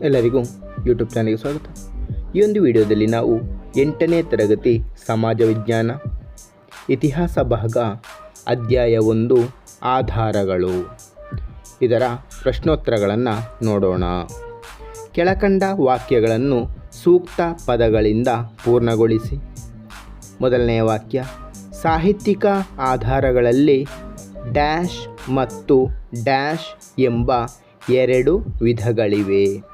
ಎಲ್ಲರಿಗೂ ಯೂಟ್ಯೂಬ್ ಚಾನಲ್ಗೆ ಸ್ವಾಗತ. ಈ ಒಂದು ವಿಡಿಯೋದಲ್ಲಿ ನಾವು ಎಂಟನೇ ತರಗತಿ ಸಮಾಜ ವಿಜ್ಞಾನ, ಇತಿಹಾಸ ಭಾಗ ಅಧ್ಯಾಯ ಒಂದು, ಆಧಾರಗಳು. ಇದರ ಪ್ರಶ್ನೋತ್ತರಗಳನ್ನು ನೋಡೋಣ. ಕೆಳಕಂಡ ವಾಕ್ಯಗಳನ್ನು ಸೂಕ್ತ ಪದಗಳಿಂದ ಪೂರ್ಣಗೊಳಿಸಿ. ಮೊದಲನೆಯ ವಾಕ್ಯ, ಸಾಹಿತ್ಯಿಕ ಆಧಾರಗಳಲ್ಲಿ ಡ್ಯಾಶ್ ಮತ್ತು ಡ್ಯಾಶ್ ಎಂಬ ಎರಡು ವಿಧಗಳಿವೆ.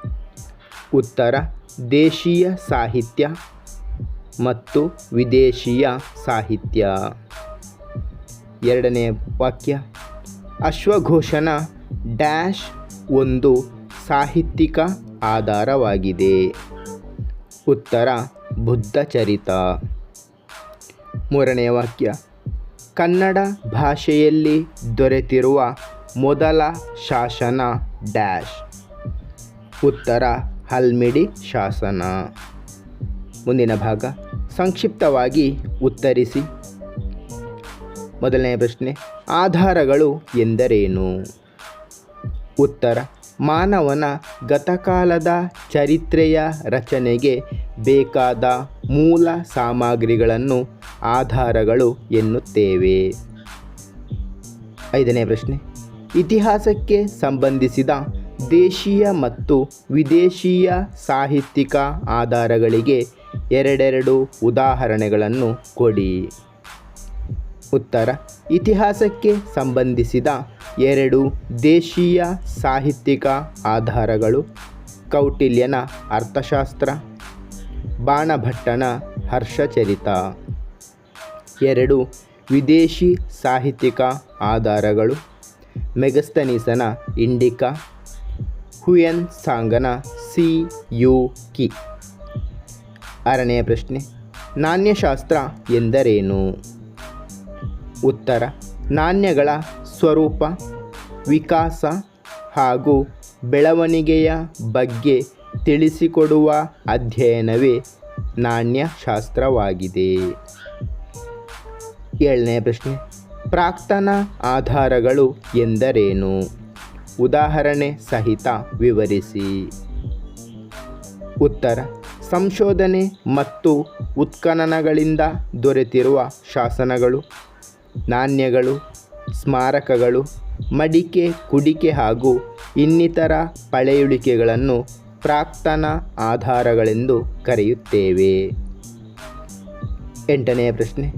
ಉತ್ತರ, ದೇಶೀಯ ಸಾಹಿತ್ಯ ಮತ್ತು ವಿದೇಶೀಯ ಸಾಹಿತ್ಯ. ಎರಡನೇ ವಾಕ್ಯ ಅಶ್ವಘೋಷಣ ಡ್ಯಾಶ್ ಒಂದು ಸಾಹಿತ್ಯಿಕ ಆಧಾರವಾಗಿದೆ. ಉತ್ತರ, ಬುದ್ಧ ಚರಿತ. ಮೂರನೇ ವಾಕ್ಯ, ಕನ್ನಡ ಭಾಷೆಯಲ್ಲಿ ದೊರೆತಿರುವ ಮೊದಲ ಶಾಸನ ಡ್ಯಾಶ್. ಉತ್ತರ ಹಲ್ಮಿಡಿ ಶಾಸನ. ಮುಂದಿನ ಭಾಗ, ಸಂಕ್ಷಿಪ್ತವಾಗಿ ಉತ್ತರಿಸಿ. ಮೊದಲನೆಯ ಪ್ರಶ್ನೆ, ಆಧಾರಗಳು ಎಂದರೇನು? ಉತ್ತರ, ಮಾನವನ ಗತಕಾಲದ ಚರಿತ್ರೆಯ ರಚನೆಗೆ ಬೇಕಾದ ಮೂಲ ಸಾಮಗ್ರಿಗಳನ್ನು ಆಧಾರಗಳು ಎನ್ನುತ್ತೇವೆ. ಐದನೇ ಪ್ರಶ್ನೆ, ಇತಿಹಾಸಕ್ಕೆ ಸಂಬಂಧಿಸಿದ ದೇಶೀಯ ಮತ್ತು ವಿದೇಶೀಯ ಸಾಹಿತ್ಯಿಕ ಆಧಾರಗಳಿಗೆ ಎರಡೆರಡು ಉದಾಹರಣೆಗಳನ್ನು ಕೊಡಿ. ಉತ್ತರ. ಇತಿಹಾಸಕ್ಕೆ ಸಂಬಂಧಿಸಿದ ಎರಡು ದೇಶೀಯ ಸಾಹಿತ್ಯಿಕ ಆಧಾರಗಳು ಕೌಟಿಲ್ಯನ ಅರ್ಥಶಾಸ್ತ್ರ, ಬಾಣಭಟ್ಟನ ಹರ್ಷಚರಿತ. ಎರಡು ವಿದೇಶಿ ಸಾಹಿತ್ಯಿಕ ಆಧಾರಗಳು ಮೆಗಸ್ತನೀಸನ ಇಂಡಿಕಾ ಹುಯನ್ ಸಾಂಗನ ಸಿ, ಯು, ಕಿ. ಆರನೆಯ ಪ್ರಶ್ನೆ, ನಾಣ್ಯಶಾಸ್ತ್ರ ಎಂದರೇನು? ಉತ್ತರ, ನಾಣ್ಯಗಳ ಸ್ವರೂಪ, ವಿಕಾಸ ಹಾಗೂ ಬೆಳವಣಿಗೆಯ ಬಗ್ಗೆ ತಿಳಿಸಿಕೊಡುವ ಅಧ್ಯಯನವೇ ನಾಣ್ಯಶಾಸ್ತ್ರವಾಗಿದೆ. ಏಳನೇ ಪ್ರಶ್ನೆ, ಪ್ರಾಕ್ತನ ಆಧಾರಗಳು ಎಂದರೇನು? ಉದಾಹರಣೆ ಸಹಿತ ವಿವರಿಸಿ. ಉತ್ತರ, ಸಂಶೋಧನೆ ಮತ್ತು ಉತ್ಖನನಗಳಿಂದ ದೊರೆತಿರುವ ಶಾಸನಗಳು, ನಾಣ್ಯಗಳು, ಸ್ಮಾರಕಗಳು, ಮಡಿಕೆ, ಕುಡಿಕೆ ಹಾಗೂ ಇನ್ನಿತರ ಪಳೆಯುಳಿಕೆಗಳನ್ನು ಪ್ರಾಕ್ತನ ಆಧಾರಗಳೆಂದು ಕರೆಯುತ್ತೇವೆ. ಎಂಟನೆಯ ಪ್ರಶ್ನೆ,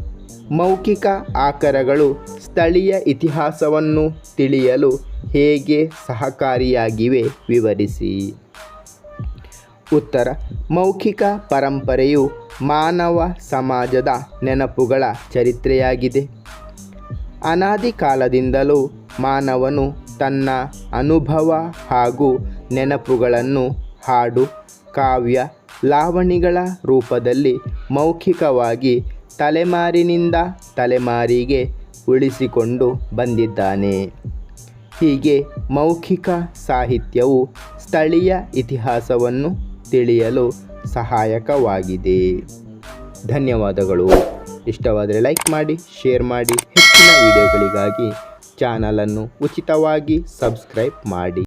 ಮೌಖಿಕ ಆಕರಗಳು ಸ್ಥಳೀಯ ಇತಿಹಾಸವನ್ನು ತಿಳಿಯಲು ಹೇಗೆ ಸಹಕಾರಿಯಾಗಿವೆ ವಿವರಿಸಿ. ಉತ್ತರ. ಮೌಖಿಕ ಪರಂಪರೆಯು ಮಾನವ ಸಮಾಜದ ನೆನಪುಗಳ ಚರಿತ್ರೆಯಾಗಿದೆ. ಅನಾದಿ ಕಾಲದಿಂದಲೂ ಮಾನವನು ತನ್ನ ಅನುಭವ ಹಾಗೂ ನೆನಪುಗಳನ್ನು ಹಾಡು, ಕಾವ್ಯ, ಲಾವಣಿಗಳ ರೂಪದಲ್ಲಿ ಮೌಖಿಕವಾಗಿ ತಲೆಮಾರಿನಿಂದ ತಲೆಮಾರಿಗೆ ಉಳಿಸಿಕೊಂಡು ಬಂದಿದ್ದಾನೆ. ಹೀಗೆ ಮೌಖಿಕ ಸಾಹಿತ್ಯವು ಸ್ಥಳೀಯ ಇತಿಹಾಸವನ್ನು ತಿಳಿಯಲು ಸಹಾಯಕವಾಗಿದೆ. ಧನ್ಯವಾದಗಳು. ಇಷ್ಟವಾದರೆ ಲೈಕ್ ಮಾಡಿ, ಶೇರ್ ಮಾಡಿ. ಹೆಚ್ಚಿನ ವಿಡಿಯೋಗಳಿಗಾಗಿ ಚಾನಲನ್ನು ಉಚಿತವಾಗಿ ಸಬ್ಸ್ಕ್ರೈಬ್ ಮಾಡಿ.